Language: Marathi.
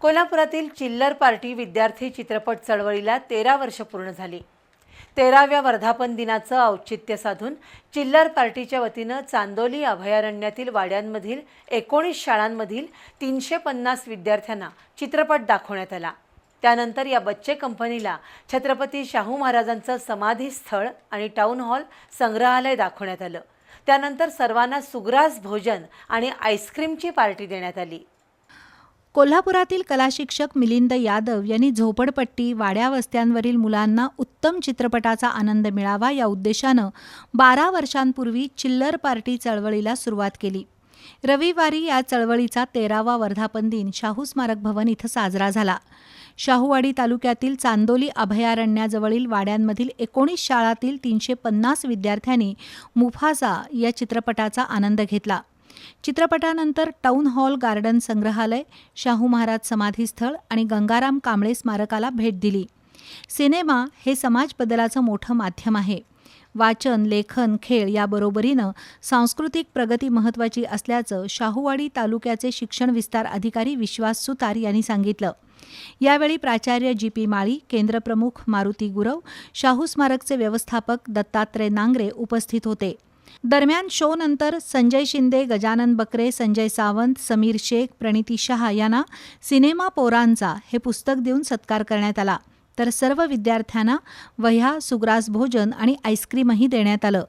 कोल्हापुरातील चिल्लर पार्टी विद्यार्थी चित्रपट चळवळीला तेरा वर्ष पूर्ण झाली. तेराव्या वर्धापन दिनाचं औचित्य साधून चिल्लर पार्टीच्या वतीनं चांदोली अभयारण्यातील वाड्यांमधील एकोणीस शाळांमधील तीनशे पन्नास विद्यार्थ्यांना चित्रपट दाखवण्यात आला. त्यानंतर या बच्चे कंपनीला छत्रपती शाहू महाराजांचं समाधी स्थळ आणि टाऊन हॉल संग्रहालय दाखवण्यात आलं. त्यानंतर सर्वांना सुग्रास भोजन आणि आईस्क्रीमची पार्टी देण्यात आली. कोल्हापुरातील कलाशिक्षक मिलिंद यादव यांनी झोपडपट्टी वाड्या वस्त्यांवरील मुलांना उत्तम चित्रपटाचा आनंद मिळावा या उद्देशानं बारा वर्षांपूर्वी चिल्लर पार्टी चळवळीला सुरुवात केली. रविवारी या चळवळीचा तेरावा वर्धापन दिन शाहू स्मारक भवन इथं साजरा झाला. शाहूवाडी तालुक्यातील चांदोली अभयारण्याजवळील वाड्यांमधील एकोणीस शाळातील तीनशे पन्नास विद्यार्थ्यांनी मुफासा या चित्रपटाचा आनंद घेतला. चित्रपटानंतर टाऊन हॉल गार्डन संग्रहालय शाहू महाराज समाधीस्थळ आणि गंगाराम कांबळे स्मारकाला भेट दिली. सिनेमा हे समाज बदलाचं मोठं माध्यम आहे. वाचन लेखन खेळ याबरोबरीनं सांस्कृतिक प्रगती महत्त्वाची असल्याचं शाहूवाडी तालुक्याचे शिक्षण विस्तार अधिकारी विश्वास सुतार यांनी सांगितलं. यावेळी प्राचार्य जी पी माळी केंद्रप्रमुख मारुती गुरव शाहू स्मारकचे व्यवस्थापक दत्तात्रय नांगरे उपस्थित होते. दरम्यान शो नंतर संजय शिंदे गजानन बकरे संजय सावंत समीर शेख प्रणिती शहा यांना सिनेमा पोरांचा हे पुस्तक देऊन सत्कार करण्यात आला. तर सर्व विद्यार्थ्यांना वह्या सुग्रास भोजन आणि आईस्क्रीमही देण्यात आलं.